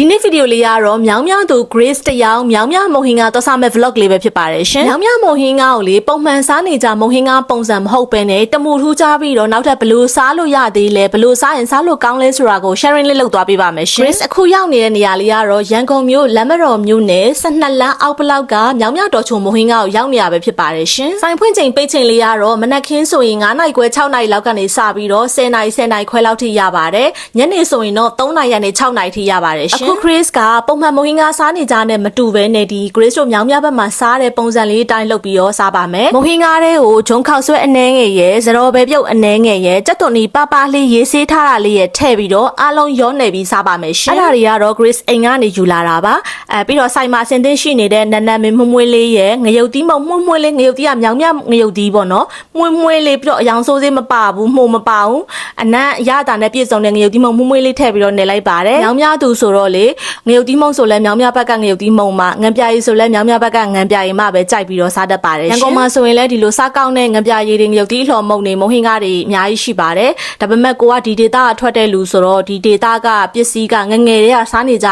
ဒီနေ့ဗီဒီယိုလေးကတော့မြောင်မြောင်သူ Grace တယောက်မြောင်မြောင်မုံဟင်းကသွားစားမဲ့ vlog လေးပဲဖြစ်ပါတယ်ရှင်မြောင်မြောင်မုံဟင်းကကိုလေပုံမှန်စားနေကြမုံဟင်းကပုံစံမဟုတ်ပဲနဲ့တမူထူးကြပြီးတော့နောက်ထပ်ဘလို့စားလို့ရသေးလဲဘလို့စားရင်စားလို့ကောင်းလဲဆိုတာကို sharing လေးလုပ်သွားပေးပါမယ်ရှင် Grace အခုရောက်နေတဲ့နေရာလေးကတော့ရန်ကုန်မြို့လမ်းမတော်မြို့နယ်12လမ်းအောက်ဘလောက်ကမြောင်မြောင်တော်ချုံမုံဟင်းကကိုရောက်နေရပဲဖြစ်ပါတယ်ရှင်ဆိုင်ဖွင့်ချိန်ပိတ်ချိန်လေးကတော့မနက်ခင်းဆိုရင်9နာရီခွဲ6နာရီလောက်ကနေစပြီးတော့10နာရီ10နာရီခွဲလောက်ထိရပါတယ်ညနေဆိုရင်တော့3နာရီကနေ6နာရီထိရပါတယ်ရှင်အခု Grace ကပုံမှန်မုံဟင်းကားစားနေကြတဲ့မတူပဲနဲ့ဒီ Grace တို့မြောင်မြဘက်မှာစားတဲ့ပုံစံလေးအတိုင်းလုပ်ပြီးတော့စားပါမယ်မုံဟင်းကားတွေကိုဂျုံခောက်ဆွဲအနှဲငယ်ရဲ့ဇရောပဲပြုတ်အနှဲငယ်ရဲ့ကြက်သွန်နီပပလေးရေးဆေးထားတာလေးရဲ့ထည့်ပြီးတော့အားလုံးရောနေပြီးစားပါမယ်ရှင်အဲ့ဒါတွေကတော့ Grace အိမ်ကနေယူလာတာပါအဲပြီးတော့ဆိုင်မှာဆင်သင်းရှိနေတဲ့နန်းနန်းမင်းမွှမွှလေးရဲ့ငရုတ်တီးမုံမွှမွှလေးငရုတ်တီးကမြောင်မြငရုတ်တီးပေါ့နော်မွှမွှလေးပြီးတော့အယောင်ဆိုးစေးမပါဘူးမှုံမပါဘူးအနံ့ရတာနဲ့ပြည့်စုံတဲ့ငရုတ်တီးမုံမွှမွှလေးထည့်ပြီးတော့နေလိုက်ပါတယ်မြောင်မြသူဆိုတော့လေငရုတ်တီးမုံဆိုလဲမြောင်မြဘက်ကငရုတ်တီးမုံမှာငံပြာရည်ဆိုလဲမြောင်မြဘက်ကငံပြာရည်မှပဲကြိုက်ပြီးတော့စားတတ်ပါတယ်ရန်ကုန်မှာဆိုရင်လဲဒီလိုစားကောင်းတဲ့ငံပြာရည်တွေငရုတ်တီးလှော်မုံတွေမုံဟင်းကားတွေအများကြီးရှိပါတယ်ဒါပေမဲ့ကိုကဒီဒေတာကထွက်တဲ့လူဆိုတော့ဒီဒေတာကပစ္စည်းကငငယ်တွေကစားနေကြ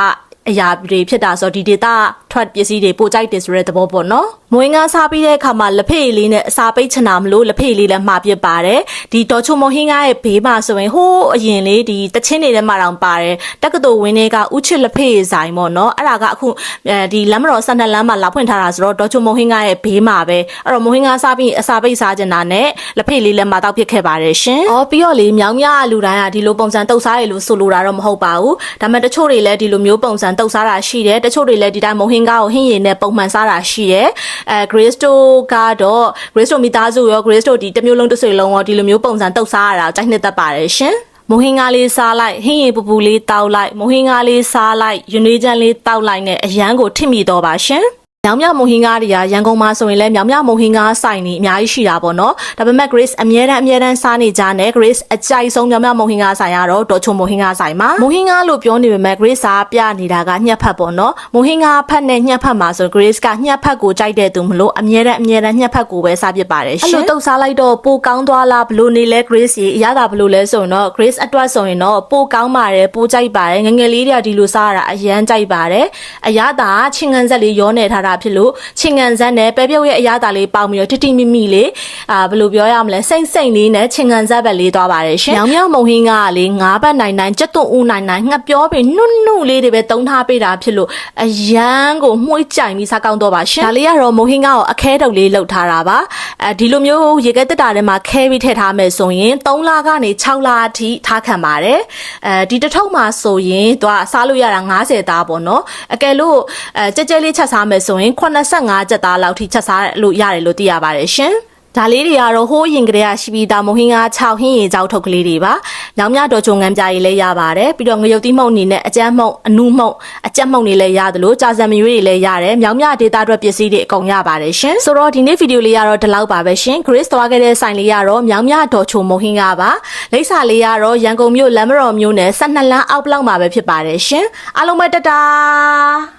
အရာတွေဖြစ်တာဆိုတော့ဒီဒေတာ ထွက်ပစ္စည်းတွေပိုကြိုက်တယ်ဆိုတဲ့သဘောပေါ့နော်မွေးငါစားပြီးတဲ့အခါမှာလက်ဖေးလေးနဲ့အစာပိတ်ချင်တာမလို့လက်ဖေးလေးလည်းမှာပြစ်ပါတယ်ဒီတော်ချုံမဟင်းကားရဲ့ဘေးမှာဆိုရင်ဟိုးအရင်လေးဒီတချင်းတွေထဲမှာတောင်ပါတယ်တက္ကသိုလ်ဝင်းတွေကဥချစ်လက်ဖေးဆိုင်ပေါ့နော်အဲ့ဒါကအခုအဲဒီလမ်းမတော်၁၂လမ်းမှာလာဖွင့်ထားတာဆိုတော့တော်ချုံမဟင်းကားရဲ့ဘေးမှာပဲအဲ့တော့မဟင်းကားစားပြီးအစာပိတ်စားချင်တာနဲ့လက်ဖေးလေးလည်းမှာတောက်ဖြစ်ခဲ့ပါတယ်ရှင်။အော်ပြီးတော့လေမြောင်မြလူတိုင်းကဒီလိုပုံစံတုပ်စားရလို့ဆိုလိုတာတော့မဟုတ်ပါဘူး။ဒါပေမဲ့တချို့တွေလည်းဒီလိုမျိုးပုံစံတုပ်စားတာရှိတယ်တချို့တွေလည်းဒီတိုင်းမဟင်းကားကိုဟင်းရည်နဲ့ပုံမှန်စားတာရှိတယ်။အဲ Grace တို့ကတော့ Grace တို့မိသားစုရော Grace တို့ဒီတစ်မျိုးလုံးတစ်ဆွေလုံးရောဒီလိုမျိုးပုံစံတုပ်စားရတာကိုကြိုက်နှစ်သက်ပါတယ်ရှင်။မဟင်းကားလေးစားလိုက်ဟင်းရည်ပူပူလေးတောက်လိုက်မဟင်းကားလေးစားလိုက်ယူနေချမ်းလေးတောက်လိုက်နဲ့အရန်ကိုထစ်မိတော့ပါရှင်။ မြောင်မြမုံဟင်းကားတွေကရန်ကုန်မှာဆိုရင်လည်းမြောင်မြမုံဟင်းကားဆိုင်နေအများကြီးရှိတာပေါ့နော်ဒါပေမဲ့ Grace အမြဲတမ်းအမြဲတမ်းစားနေကြနဲ့ Grace အကြိုက်ဆုံးမြောင်မြမုံဟင်းကားဆိုင်ကတော့ဒေါ်ချုံမုံဟင်းကားဆိုင်မှာမုံဟင်းကားလို့ပြောနေပေမဲ့ Grace စားပြနေတာကညှက်ဖက်ပေါ့နော်မုံဟင်းကားဖက်နဲ့ညှက်ဖက်မှာဆို Grace ကညှက်ဖက်ကိုကြိုက်တဲ့သူမလို့အမြဲတမ်းအမြဲတမ်းညှက်ဖက်ကိုပဲစားဖြစ်ပါတယ်ရှင်အဲ့လိုတုပ်စားလိုက်တော့ပိုကောင်းသွားလားဘလို့နေလဲ Grace ရေအရသာဘလို့လဲဆိုရင်တော့ Grace အတွက်ဆိုရင်တော့ပိုကောင်းပါတယ်ပိုကြိုက်ပါတယ်ငငယ်လေးတွေကဒီလိုစားရတာအရန်ကြိုက်ပါတယ်အရသာချင်းငန်းဆက်လေးရောနေထားတာဖြစ်လို့ချင်းငန်ဇက်နဲ့ပဲပြုတ်ရဲ့အရသာလေးပေါင်းပြီးတော့တိတိမိမိလေးအာဘယ်လိုပြောရမလဲစိမ့်စိမ့်လေးနဲ့ချင်းငန်ဇက်ပဲလေးသွားပါတယ်ရှင်။ညောင်မြောင်မုံဟင်းကလေငါးဘတ်နိုင်နိုင်ကြက်သွန်ဦးနိုင်နိုင်ငှက်ပြောပြီးနုနုလေးတွေပဲတုံးထားပေးတာဖြစ်လို့အရန်ကိုမှုှိကြိုင်ပြီးစားကောင်းတော့ပါရှင်။ဒါလေးကတော့မုံဟင်းကတော့အခဲတုပ်လေးလှုပ်ထားတာပါ။အဲဒီလိုမျိုးရေခဲတက်တာထဲမှာခဲပြီးထည့်ထားမယ်ဆိုရင်3လကနေ6လအထိထားခံပါတယ်။အဲဒီတစ်ထုပ်မှာဆိုရင်သူကစားလို့ရတာ90သားပေါ့နော်။အကယ်လို့အဲကြက်ကြက်လေးချက်စားမယ်ဆိုရင်85ကြက်သားလောက်ထိချက်စားလို့ရတယ်လို့သိရပါတယ်ရှင်။ဒါလေးတွေကတော့ဟိုးရင်ကလေးကရှိပြီးသားမဟင်းကား6ဟင်းရေကြောက်ထုတ်ကလေးတွေပါ။ညောင်မြတော်ချုံငံပြားကြီးလည်းရပါတယ်။ပြီးတော့ငရုတ်တိမှုန့်နေနဲ့အကြမ်းမှုန့်အနုမှုန့်အကြက်မှုန့်တွေလည်းရတယ်လို့ကြာစံမရွေးတွေလည်းရတယ်။မြောင်မြဒေတာအတွက်ပစ္စည်းတွေအကုန်ရပါတယ်ရှင်။ဆိုတော့ဒီနေ့ဗီဒီယိုလေးကတော့ဒီလောက်ပါပဲရှင်။ Grace သွားခဲ့တဲ့ဆိုင်လေးကတော့မြောင်မြတော်ချုံမဟင်းကားပါ။လိပ်စာလေးကတော့ရန်ကုန်မြို့လမ်းမတော်မြို့နယ်12လမ်းအောက်ဘလောက်မှာပဲဖြစ်ပါတယ်ရှင်။အားလုံးပဲတတား